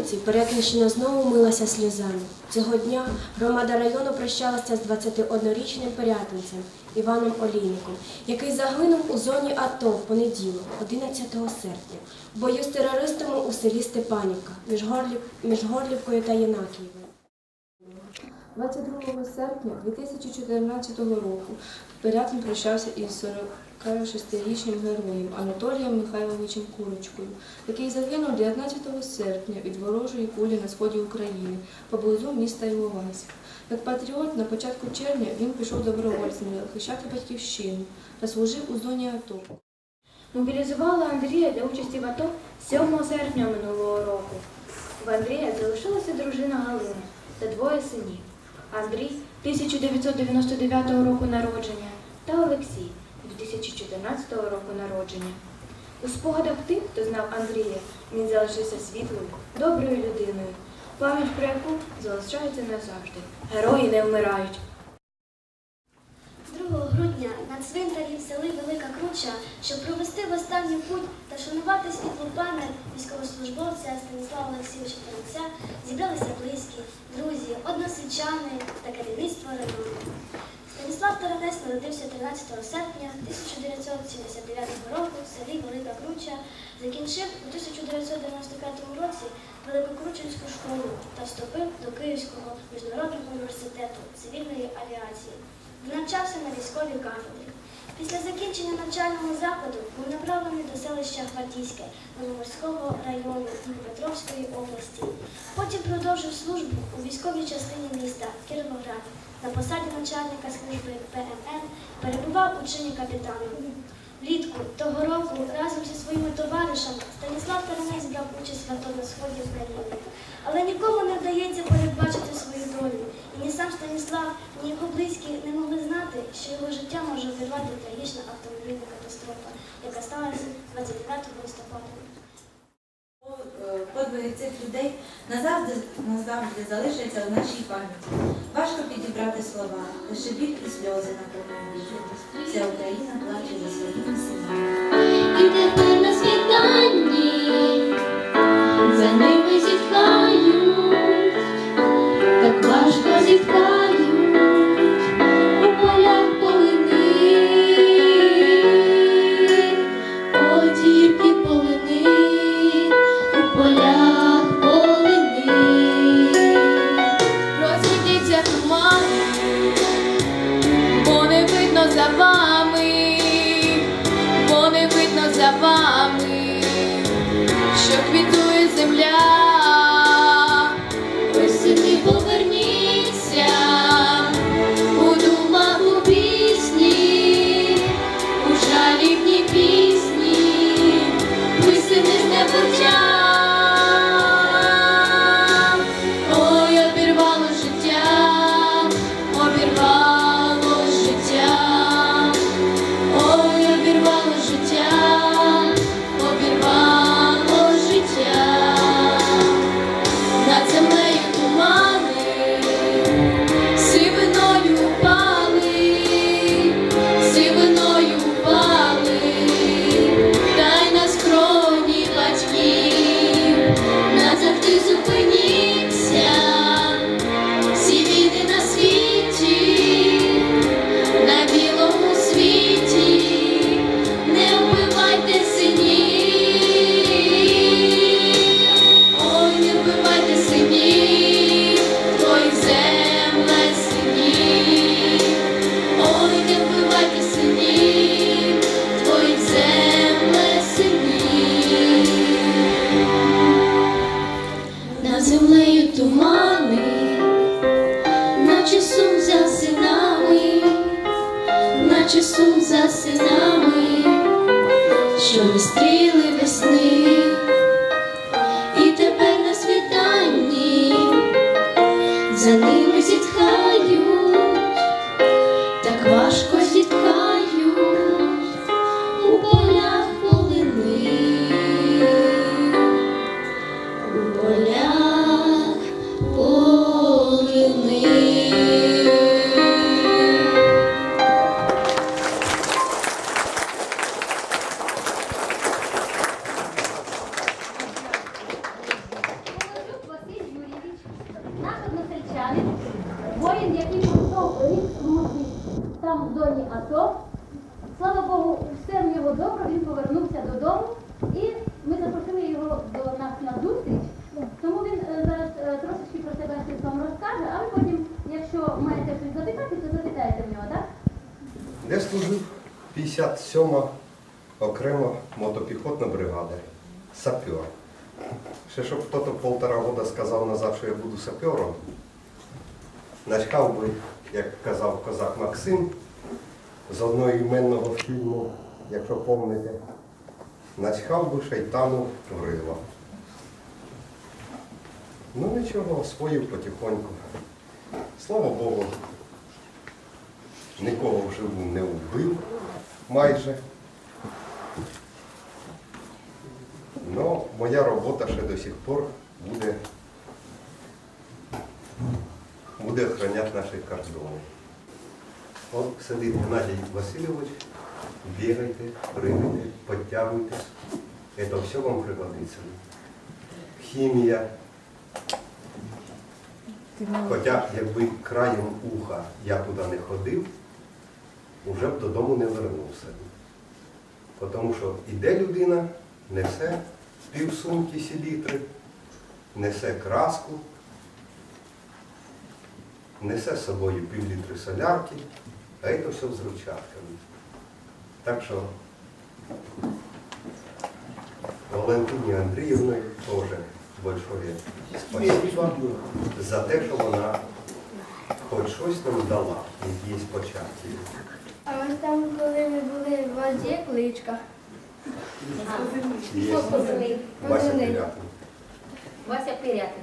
вулиці Перекрещина знову милася сльозами. Цього дня громада району прощалася з 21-річним порятинцем Іваном Олійником, який загинув у зоні АТО в понеділок, 11 серпня, в бою з терористами у селі Степанівка між, Горлів... між Горлівкою та Єнакієвою. 22 серпня 2014 року Пирятин прощався із 46-річним героєм Анатолієм Михайловичем Курочкою, який загинув 19 серпня від ворожої кулі на сході України поблизу міста Іловайськ. Як патріот на початку червня він пішов добровольцем захищати батьківщину та служив у зоні АТО. Мобілізували Андрія для участі в АТО 7 серпня минулого року. В Андрія залишилася дружина Галина та двоє синів. Андрій 1999 року народження та Олексій 2014 року народження. У спогадах тих, хто знав Андрія, він залишився світлою, доброю людиною, пам'ять про яку залишається назавжди. Герої не вмирають. 2 грудня на цвинтарі в селі Велика Круча, щоб провести в останню путь та шанувати світлу пам'ять військовослужбовця Станіслава Олексійовича Таранця, зібралися близькі, друзі, односельчани та керівництво району. Станіслав Таранець народився 13 серпня 1979 року в селі Велика Круча, закінчив у 1995 році Великокручинську школу та вступив до Київського міжнародного університету цивільної авіації навчався на військовій кафедрі. Після закінчення навчального закладу був направлений до селища Гвардійське Новоморського району Дніпропетровської області. Потім продовжив службу у військовій частині міста Кіровоград. На посаді начальника служби ПМН перебував у чині капітана. Влітку того року разом зі своїми товаришами Станіслав Таранець брав участь в АТО на сході України. Але нікому не вдається передбачити свою долю. І ні сам Станіслав, ні його близькі не могли знати, що його життя може обірвати трагічна автомобільна катастрофа, яка сталася 29 листопада. Подвиги цих людей назавжди, назавжди залишаться в нашій пам'яті. Важко підібрати слова, лише біль і сльози наповнюють. Вся Україна плаче за своїми сім'ями. І тепер на світанні за ними love. Що не стріли 57 окрема мотопіхотна бригада. Сапер. Ще щоб хтось полтора года сказав назад, що я буду сапером, начхав би, як казав козак Максим, з одного іменного фільму, якщо пам'ятаєте, начхав би шайтану в рило. Ну нічого, освоїв потихоньку. Слава Богу, нікого вживу не вбив майже. Но моя робота ще до сих пор буде, буде охороняти наші кордони. От сидить Геннадій Васильович, бігайте, пригайте, підтягуйтесь. Це все вам пригодиться. Хімія. Хоча якби краєм уха я туди не ходив, уже б додому не вернувся. Тому що іде людина, несе півсумки селітри, несе краску, несе з собою півлітри солярки, а це все з. Так що Валентині Андріївні теж большое спасибо за те, що вона хоч щось нам дала, якісь початки. А ось там, коли ми були в вас є кличка. Вася. Пирятин. Вася Пирятин.